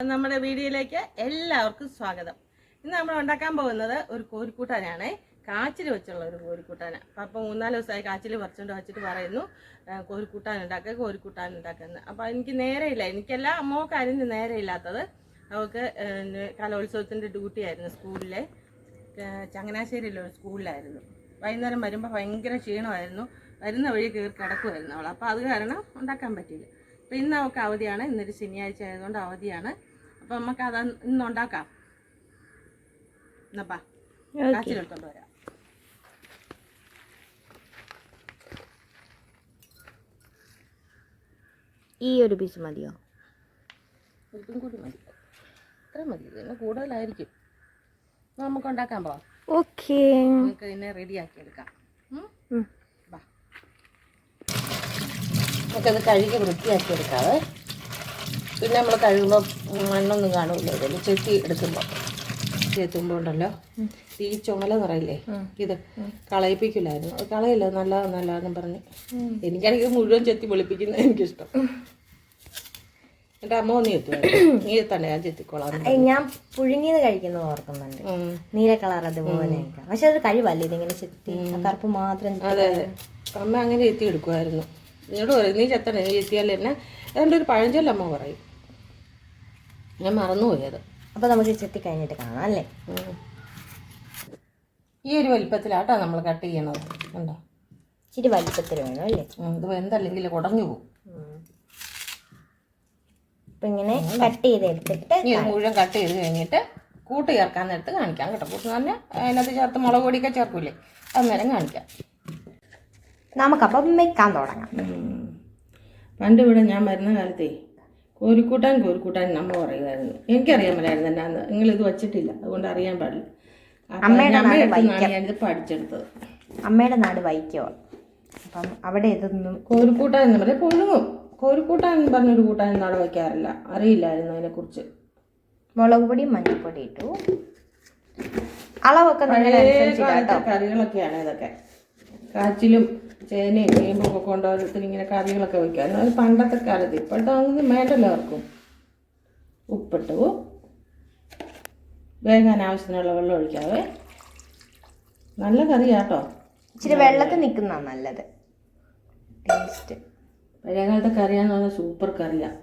നമ്മുടെ വീഡിയോയിലേക്ക് എല്ലാവർക്കും സ്വാഗതം. ഇന്ന് നമ്മൾ ഉണ്ടാക്കാൻ പോകുന്നത് ഒരു കോരിക്കൂട്ടാനാണ് കാച്ചിൽ വെച്ചുള്ള ഒരു കോരിക്കൂട്ടാന അപ്പം മൂന്നാൽ ദിവസമായി കാച്ചിൽ പറിച്ചുകൊണ്ട് വെച്ചിട്ട് പറയുന്നു കോരിക്കൂട്ടാൻ ഉണ്ടാക്കുക കോരിക്കൂട്ടാൻ ഉണ്ടാക്കുന്നത് അപ്പം എനിക്ക് നേരെയില്ല. എനിക്കല്ല നേരെ നേരെയില്ലാത്തത് അവൾക്ക് കലോത്സവത്തിന്റെ ഡ്യൂട്ടി ആയിരുന്നു സ്കൂളിലെ. ചങ്ങനാശ്ശേരിയിലെ ഒരു സ്കൂളിലായിരുന്നു. വൈകുന്നേരം വരുമ്പോൾ ഭയങ്കര ക്ഷീണമായിരുന്നു. വരുന്ന വഴി കയറി കിടക്കുമായിരുന്നു അവൾ. അപ്പോൾ അത് കാരണം ഉണ്ടാക്കാൻ പറ്റിയില്ല. അപ്പം ഇന്ന് അവൾക്ക് അവധിയാണ്. ഇന്നൊരു ശനിയാഴ്ച ആയതുകൊണ്ട് അവധിയാണ്. അപ്പം നമുക്ക് അത് ഇന്ന് ഉണ്ടാക്കാം. എന്നപ്പാ കാച്ചിലെടുത്തോണ്ട് വരാം. ഈ ഒരു പീസ് മതിയോ? ഇതും കൂടി മതി. ഇത്ര മതി. ഇതിന് കൂടുതലായിരിക്കും. നമുക്ക് ഉണ്ടാക്കാൻ പോവാം. ഓക്കേ. നമുക്ക് ഇതിനെ റെഡിയാക്കി എടുക്കാം. നമുക്കത് കഴുകി വൃത്തിയാക്കി എടുക്കാവേ പിന്നെ നമ്മൾ കഴുകുമ്പോൾ മണ്ണൊന്നും കാണൂല. ഇതിൽ ചെത്തി എടുക്കുമ്പോൾ ചെത്തുമ്പോൾ ഉണ്ടല്ലോ ഈ ചുമല നിറയില്ലേ? ഇത് കളയിപ്പിക്കില്ലായിരുന്നു അത് കളയില്ല നല്ല നല്ലതെന്നും പറഞ്ഞ്. എനിക്കാണെങ്കിൽ ഇത് മുഴുവൻ ചെത്തി വെളുപ്പിക്കുന്നത് എനിക്കിഷ്ടം. എന്റെ അമ്മ ഒന്ന് ചെത്തുമായിരുന്നു നീ തന്നെ ഞാൻ ചെത്തിക്കോളാം ഞാൻ പുഴുങ്ങിയത് കഴിക്കുന്നത് ഓർക്കുന്നുണ്ട്. നീല കളർ അതുപോലെ പക്ഷെ അത് കഴിവല്ലേ? ഇതിങ്ങനെ ചെത്തി കറുപ്പ് മാത്രം അതെ അതെ. അമ്മ അങ്ങനെ ചെത്തി എടുക്കുമായിരുന്നു എന്നോട് പറയും നീ ചെത്തണേ നീ ചെത്തിയാൽ എന്നെ അതുകൊണ്ട് ഒരു പഴഞ്ചൊല്ല അമ്മ പറയും. ഞാൻ മറന്നുപോയത് അപ്പോൾ നമുക്ക് ചെത്തി കഴിഞ്ഞിട്ട് കാണാം അല്ലേ? ഈ ഒരു വലിപ്പത്തിലാട്ടോ നമ്മൾ കട്ട് ചെയ്യണത്. കണ്ടോ? ഇച്ചിരി വലിപ്പത്തിൽ വേണം അല്ലേ? ഇത് എന്തല്ലെങ്കിൽ കുടഞ്ഞു പോകും. അപ്പം ഇങ്ങനെ കട്ട് ചെയ്ത് എടുത്തിട്ട് ഇനി ഇത് മുഴുവൻ കട്ട് ചെയ്ത് കഴിഞ്ഞിട്ട് കൂട്ട് ചേർക്കാൻ നേരത്ത് കാണിക്കാം കേട്ടോ. കൂട്ട് തന്നെ അതിനകത്ത് ചേർത്ത് മുളക് പൊടിയൊക്കെ ചേർക്കൂലേ? അന്നേരം കാണിക്കാം. നമുക്കപ്പം വെക്കാൻ തുടങ്ങാം. പണ്ട് ഇവിടെ ഞാൻ വരുന്ന കാലത്തേ കോരിക്കൂട്ടാൻ കോരിക്കൂട്ടാൻ നമ്മ പറയുമായിരുന്നു. എനിക്കറിയാൻ പറ്റായിരുന്നു എന്നാന്ന്. നിങ്ങൾ ഇത് വച്ചിട്ടില്ല. അതുകൊണ്ട് അറിയാൻ പാടില്ല. അമ്മയുടെ നാട് ഞാനിത് പഠിച്ചെടുത്തത്. അമ്മയുടെ നാട് വൈക്കോ. അപ്പം അവിടെ ഇതൊന്നും കോരിക്കൂട്ടാൻ എന്ന് പറയാം പുഴുങ്ങും. കോരിക്കൂട്ടാൻ എന്ന് പറഞ്ഞൊരു കൂട്ടാൻ നാളെ വയ്ക്കാറില്ല. അറിയില്ലായിരുന്നു അതിനെക്കുറിച്ച്. മുളക് പൊടി മഞ്ഞൾപ്പൊടി ഇട്ടു. അളവൊക്കെ കറികളൊക്കെയാണ് ഇതൊക്കെ. കാച്ചിലും ചേനയും ചേമ്പൊക്കെ കൊണ്ട് ഓരോരുത്തർ ഇങ്ങനെ കറികളൊക്കെ വയ്ക്കാമായിരുന്നു അത് പണ്ടത്തെ കാലത്ത് ഇപ്പോഴത്തെ ഒന്നും വേണ്ടല്ലോ ആർക്കും. ഉപ്പിട്ടു വേകാൻ ആവശ്യത്തിനുള്ള വെള്ളം ഒഴിക്കാവേ. നല്ല കറിയാട്ടോ. ഇച്ചിരി വെള്ളത്തിൽ നിൽക്കുന്ന നല്ലത്. ടേസ്റ്റ്. പഴയകാലത്തെ കറിയാന്ന് പറഞ്ഞാൽ സൂപ്പർ കറിയാണ്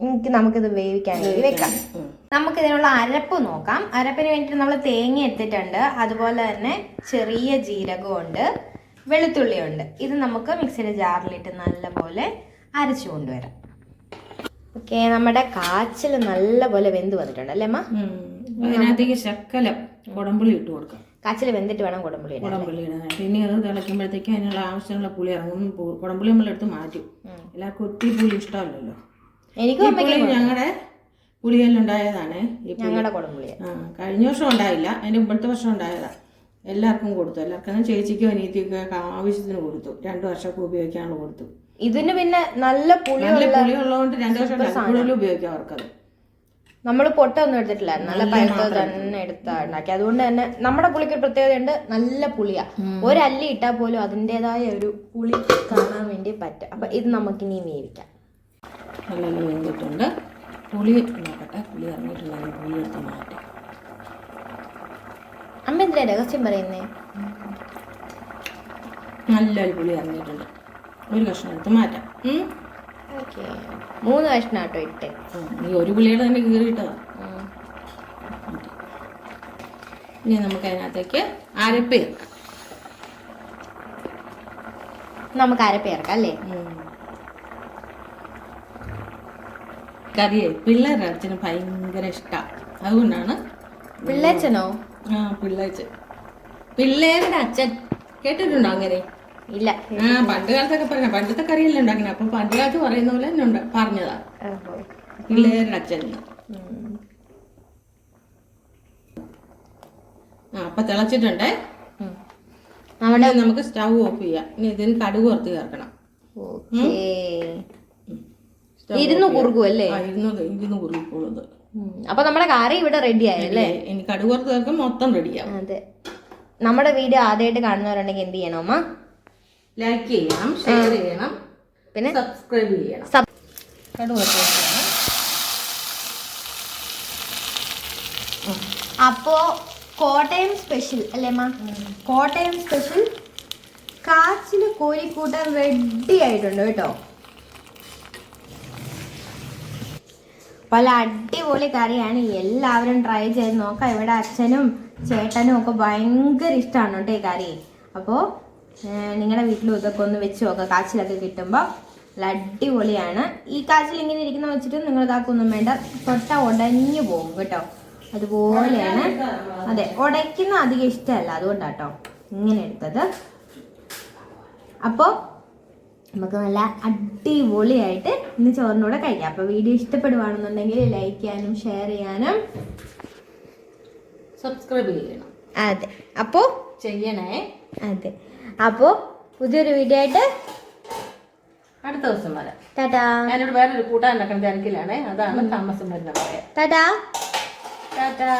എനിക്ക് നമുക്കിത് വേവിക്കാൻ വെക്കാം. ഉം. നമുക്ക് ഇതിനുള്ള അരപ്പ് നോക്കാം. അരപ്പിന് വേണ്ടിയിട്ട് നമ്മൾ തേങ്ങ എടുത്തിട്ടുണ്ട്. അതുപോലെ തന്നെ ചെറിയ ജീരകമുണ്ട്. വെളുത്തുള്ളിയുണ്ട്. ഇത് നമുക്ക് മിക്സിയുടെ ജാറിലിട്ട് നല്ലപോലെ അരച്ചു കൊണ്ടുവരാം. ഓക്കെ നമ്മുടെ കാച്ചിൽ നല്ലപോലെ വെന്ത് വന്നിട്ടുണ്ട് അല്ലേ അമ്മ. അതിനകത്തേക്ക് ശക്കലം കുടംപുളി ഇട്ട് കൊടുക്കാം. കാച്ചിൽ വെന്തിട്ട് വേണം കുടംപുളി ഇടാൻ. കുടംപുളി ഇടാനായിട്ട് ഇനി അത് തിളയ്ക്കുമ്പോഴത്തേക്ക് അതിനുള്ള ആവശ്യമുള്ള പുളി ഇറങ്ങും. കുടമ്പുളി കുടംപുളി നമ്മളെടുത്ത് മാറ്റും. എല്ലാവർക്കും ഒത്തിരി പുളി ഇഷ്ടമല്ലല്ലോ. എനിക്ക് ഞങ്ങളുടെ പുളിയെല്ലാം ഉണ്ടായതാണ് ഞങ്ങളുടെ കുടംപുളി ആ കഴിഞ്ഞ വർഷം ഉണ്ടായില്ല. അതിന്റെ മുമ്പത്തെ വർഷം ഉണ്ടായതാ. എല്ലാവർക്കും കൊടുത്തു. എല്ലാവർക്കും ചേച്ചിക്കും അനിയത്തിക്കും ആവശ്യത്തിന് കൊടുത്തു. രണ്ടു വർഷമൊക്കെ ഉപയോഗിക്കാനുള്ള കൊടുത്തു. ഇതിന് പിന്നെ നല്ല പുളി നല്ല പുളി ഉള്ളതുകൊണ്ട് രണ്ടു വർഷം കൂടുതൽ ഉപയോഗിക്കാം അവർക്കത്. നമ്മൾ പൊട്ടൊന്നും എടുത്തിട്ടില്ല. നല്ല പഴുത്തത് തന്നെ എടുത്താ ഉണ്ടാക്കി. അതുകൊണ്ട് തന്നെ നമ്മുടെ പുളിക്ക് ഒരു പ്രത്യേകതയുണ്ട് നല്ല പുളിയാ. ഒരല്ലി ഇട്ടാൽ പോലും അതിന്റെതായ ഒരു പുളി കാണാൻ വേണ്ടി പറ്റും. അപ്പൊ ഇത് നമുക്ക് ഇനി വേവിക്കാം. നല്ല വെന്തിട്ടുണ്ട് പുളി നോക്കട്ടെ പുളി ഇറങ്ങിയിട്ടുണ്ടെങ്കിൽ പുളി എടുത്ത് മാറ്റാം. അമ്മ എന്തിനാ രഹസ്യം പറയുന്നേ? നല്ല അടിപൊളി ഇറങ്ങിയിട്ടുണ്ട് ഒരു കഷ്ണം എടുത്ത് മാറ്റാം. ഓക്കെ. മൂന്ന് കഷ്ണം കേട്ടോ ഇട്ട്. ഈ ഒരു പുളിയുടെ തന്നെ കീറിയിട്ടതാ. ഇനി നമുക്ക് അതിനകത്തേക്ക് അരപ്പ് ചേർക്കാം. നമുക്ക് അരപ്പ് ചേർക്കാം അല്ലേ? കറിയെ പിള്ളേരുടെ അച്ഛന് ഭയങ്കര ഇഷ്ടമാണ് അതുകൊണ്ടാണ് പിള്ളേച്ചനോ ആ പിള്ളേച്ചൻ പിള്ളേരുടെ അച്ഛൻ കേട്ടിട്ടുണ്ടോ അങ്ങനെ? ഇല്ല. ആ പണ്ട് കാലത്തൊക്കെ പറഞ്ഞ പണ്ടത്തെ കറിയല്ലേ അങ്ങനെ അപ്പൊ പണ്ട് കാലത്ത് പറയുന്ന പോലെ തന്നെ ഉണ്ട് പറഞ്ഞതാ. പിള്ളേരുടെ അച്ഛൻ. ആ അപ്പൊ തിളച്ചിട്ടുണ്ടേ. അവിടെ നമുക്ക് സ്റ്റൗ ഓഫ് ചെയ്യാം. ഇനി ഇതിന് കടുക് പുറത്ത് ചേർക്കണം. ഓക്കേ. ഇരുന്ന് കുറുകും അല്ലേ ഇരുന്ന് ഇരുന്ന് ഉം. അപ്പൊ നമ്മുടെ കറി ഇവിടെ റെഡി ആയല്ലേ ഇനി കടുക് പുറത്ത് മൊത്തം റെഡിയാവും അതെ. നമ്മുടെ വീഡിയോ ആദ്യമായിട്ട് കാണുന്നവരുണ്ടെങ്കിൽ എന്ത് ചെയ്യണം അമ്മ? ലൈക്ക് ചെയ്യണം ഷെയർ ചെയ്യണം പിന്നെ? സബ്സ്ക്രൈബ് ചെയ്യണം. കടുക് അപ്പോ കോട്ടയം സ്പെഷ്യൽ അല്ലേ അമ്മ? കോട്ടയം സ്പെഷ്യൽ കാച്ചിന് കോഴിക്കൂട്ടൻ റെഡി ആയിട്ടുണ്ട് കേട്ടോ. പല അടിപൊളി കറിയാണ്. എല്ലാവരും ട്രൈ ചെയ്ത് നോക്കാം. ഇവിടെ അച്ഛനും ചേട്ടനും ഒക്കെ ഭയങ്കര ഇഷ്ടമാണ് കേട്ടോ ഈ കറി. അപ്പോൾ നിങ്ങളുടെ വീട്ടിലും ഇതൊക്കെ ഒന്ന് വെച്ച് നോക്കാം. കാച്ചിലൊക്കെ കിട്ടുമ്പോൾ നല്ല അടിപൊളിയാണ്. ഈ കാച്ചിൽ ഇങ്ങനെ ഇരിക്കുന്ന വെച്ചിട്ട് നിങ്ങൾ ഇതാക്കൊന്നും വേണ്ട. തൊട്ട ഉടഞ്ഞു പോകും കേട്ടോ. അതുപോലെയാണ്. അതെ ഉടയ്ക്കുന്ന അധികം ഇഷ്ടമല്ല. അതുകൊണ്ടാട്ടോ ഇങ്ങനെ എടുത്തത്. അപ്പോൾ നമുക്ക് നല്ല അടിപൊളിയായിട്ട് ഇന്ന് ചോറിന്റെ കൂടെ കഴിക്കാം. അപ്പോൾ വീഡിയോ ഇഷ്ടപ്പെടുവാണെന്നുണ്ടെങ്കിൽ ലൈക്ക് ചെയ്യാനും ഷെയർ ചെയ്യാനും സബ്സ്ക്രൈബ് ചെയ്യണം. അതെ. അപ്പോൾ ചെയ്യണേ. അതെ. അപ്പോൾ പുതിയൊരു വീഡിയോ ആയിട്ട് അടുത്ത ദിവസം വരാം. ടാറ്റാ. ഞാനിവിടെ വേറൊരു കൂട്ടാൻ ഉണ്ടാക്കുന്ന തിരക്കിലാണേ. അതാണ് താമസം വരുന്ന പറയാം ടാറ്റാ. ടാറ്റാ.